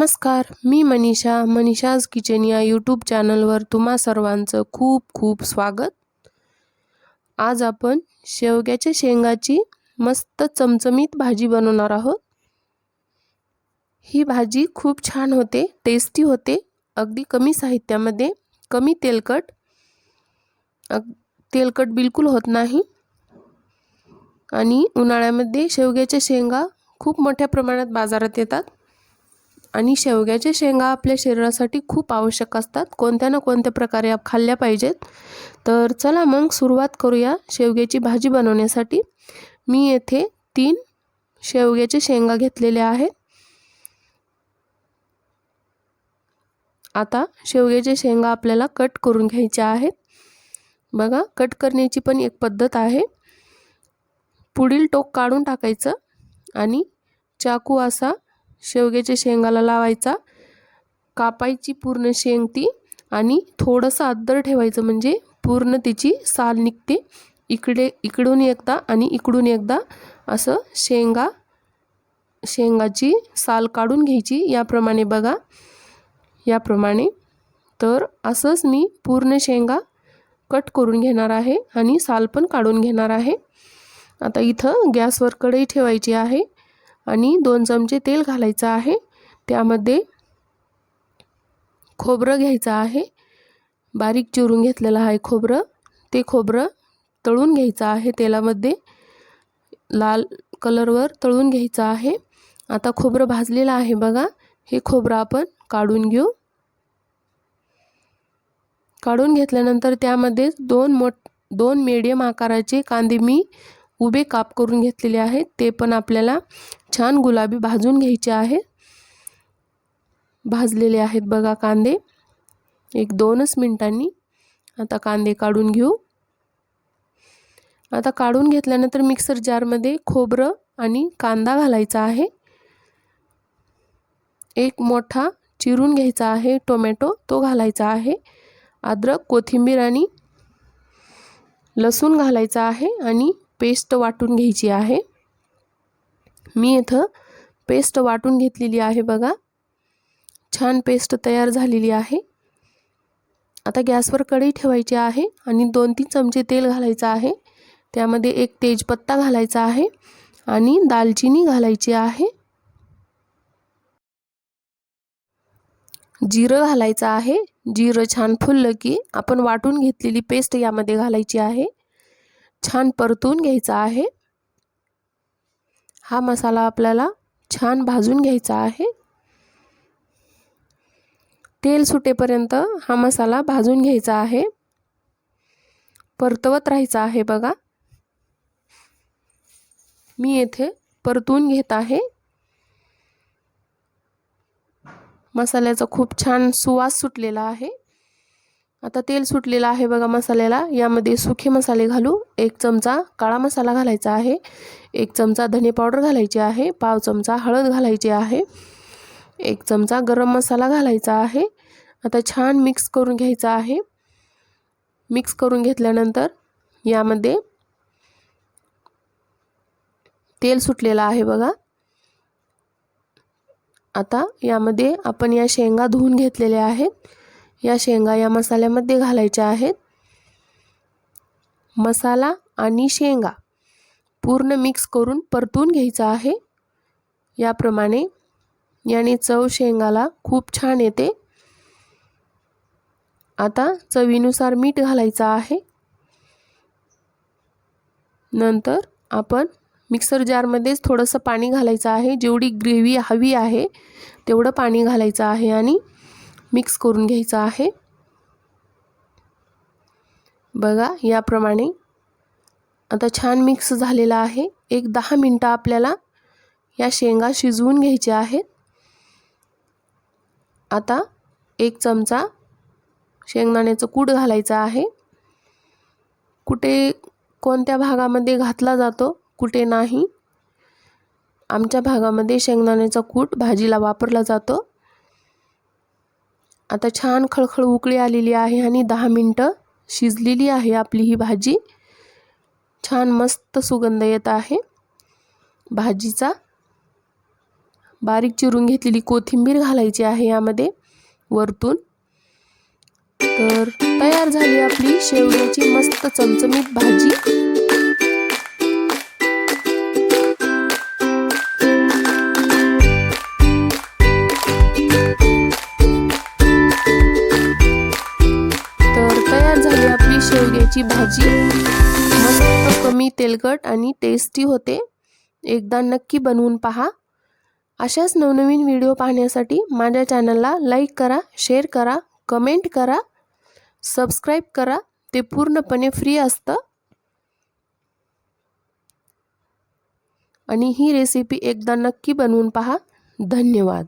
नमस्कार मी मनीषा मनीषाज किचन या यूट्यूब चॅनलवर तुम्हा सर्वांचं खूप खूप स्वागत. आज आपण शेवग्याच्या शेंगाची मस्त चमचमीत भाजी बनवणार आहोत. ही भाजी खूप छान होते टेस्टी होते अगदी कमी साहित्यामध्ये कमी तेलकट अग तेलकट बिलकुल होत नाही. आणि उन्हाळ्यामध्ये शेवग्याच्या शेंगा खूप मोठ्या प्रमाणात बाजारात येतात. आणि शेवग्याच्या शेंगा आपल्या शरीरासाठी खूप आवश्यक असतात. कोणत्या ना कोणत्या प्रकारे खाल्ल्या पाहिजेत. तर चला मग सुरुवात करूया शेवग्याची भाजी बनवण्यासाठी. मी येथे तीन शेवग्याच्या शेंगा घेतलेल्या आहेत. आता शेवग्याच्या शेंगा आपल्याला कट करून घ्यायच्या आहेत. बघा कट करण्याची पण एक पद्धत आहे. पुढील टोक काढून टाकायचं आणि चाकू असा शेवग्याच्या शेंगाला लावायचा. कापायची पूर्ण शेंग ती आणि थोडंसं आदर ठेवायचं म्हणजे पूर्ण तिची साल निघते. इकडे इकडून एकदा आणि इकडून एकदा असं शेंगा शेंगाची साल काढून घ्यायची याप्रमाणे बघा. याप्रमाणे. तर असंच मी पूर्ण शेंगा कट करून घेणार आहे आणि साल पण काढून घेणार आहे. आता इथं गॅसवर कढई ठेवायची आहे. आणि दोन चमचे तेल घालायचं आहे. त्यामध्ये खोबरं घ्यायचं आहे. बारीक चिरून घेतलेलं आहे खोबरं. ते खोबरं तळून घ्यायचं आहे तेलामध्ये. लाल कलरवर तळून घ्यायचं आहे. आता खोबरं भाजलेलं आहे बघा. हे खोबरं आपण काढून घेऊ. काढून घेतल्यानंतर त्यामध्ये दोन मोठ दोन मीडियम आकाराचे कांदे मी उभे काप करून घेतलेले आहेत. ते पण आपल्याला छान गुलाबी भाजून घ्यायचे आहे. भाजलेले आहेत बघा कांदे. एक दोनच मिनटांनी आता कांदे काढून घेऊ. आता काढून घेतल्यानंतर मिक्सर जारमध्ये खोबरं आणि कांदा घालायचा आहे. एक मोठा चिरून घ्यायचा आहे टोमॅटो तो घालायचा आहे. अद्रक कोथिंबीर आणि लसूण घालायचा आहे आणि पेस्ट वाटून घ्यायची आहे. मी इथं पेस्ट वाटून घेतलेली आहे बघा. छान पेस्ट तयार झालेली आहे. आता गॅसवर कढई ठेवायची आहे आणि दोन तीन चमचे तेल घालायचं आहे. त्यामध्ये एक तेजपत्ता घालायचा आहे आणि दालचिनी घालायची आहे. जिरं घालायचं आहे. जिरं छान फुललं की आपण वाटून घेतलेली पेस्ट यामध्ये घालायची आहे. छान परतून घ्यायचा आहे. हा मसाला आपल्याला छान भाजून घ्यायचा आहे. तेल सुटेपर्यंत हा मसाला भाजून घ्यायचा आहे. परतवत राहायचा आहे बघा. मी येथे परतून घेत आहे. मसाल्याचा खूप छान सुवास सुटलेला आहे. आता तेल सुटलेलं आहे बघा मसाल्याला. यामध्ये सुखे मसाले घालू. एक चमचा काळा मसाला घालायचा आहे. एक चमचा धने पावडर घालायची आहे. पाव चमचा हळद घालायची आहे. एक चमचा गरम मसाला घालायचा आहे. आता छान मिक्स करून घ्यायचा आहे. मिक्स करून घेतल्यानंतर यामध्ये तेल सुटलेलं आहे बघा. आता यामध्ये आपण या शेंगा धुवून घेतलेल्या आहेत. या शेंगा या मसाल्यामध्ये घालायच्या आहेत. मसाला आणि शेंगा पूर्ण मिक्स करून परतून घ्यायचा आहे. याप्रमाणे याने चव शेंगाला खूप छान येते. आता चवीनुसार मीठ घालायचं आहे. नंतर आपण मिक्सर जारमध्येच थोडंसं पाणी घालायचं आहे. जेवढी ग्रेव्ही हवी आहे तेवढं पाणी घालायचं आहे आणि मिक्स करून घ्यायचं आहे. बघा याप्रमाणे आता छान मिक्स झालेला आहे. एक दहा मिनटं आपल्याला या शेंगा शिजवून घ्यायच्या आहेत. आता एक चमचा शेंगदाण्याचं कूट घालायचं आहे. कुठे कोणत्या भागामध्ये घातला जातो कुठे नाही. आमच्या भागामध्ये शेंगदाण्याचा कूट भाजीला वापरला जातो. आता छान खळखळ उकळी आलेली आहे आणि दहा मिनटं शिजलेली आहे आपली ही भाजी. छान मस्त सुगंध येत आहे. भाजीचा बारीक चिरून घेतलेली कोथिंबीर घालायची आहे यामध्ये वरतून. तर तयार झाली आपली शेवग्याची मस्त चमचमीत भाजी. आपली भाजी. मस्त कमी तेलकट आणि टेस्टी होते. एकदा नक्की बनवून पहा. अशाच नवनवीन व्हिडिओ पाहण्यासाठी माझ्या चॅनलला लाईक करा शेअर करा कमेंट करा सबस्क्राईब करा. ते पूर्णपणे फ्री असतं. आणि ही रेसिपी एकदा नक्की बनवून पहा. धन्यवाद.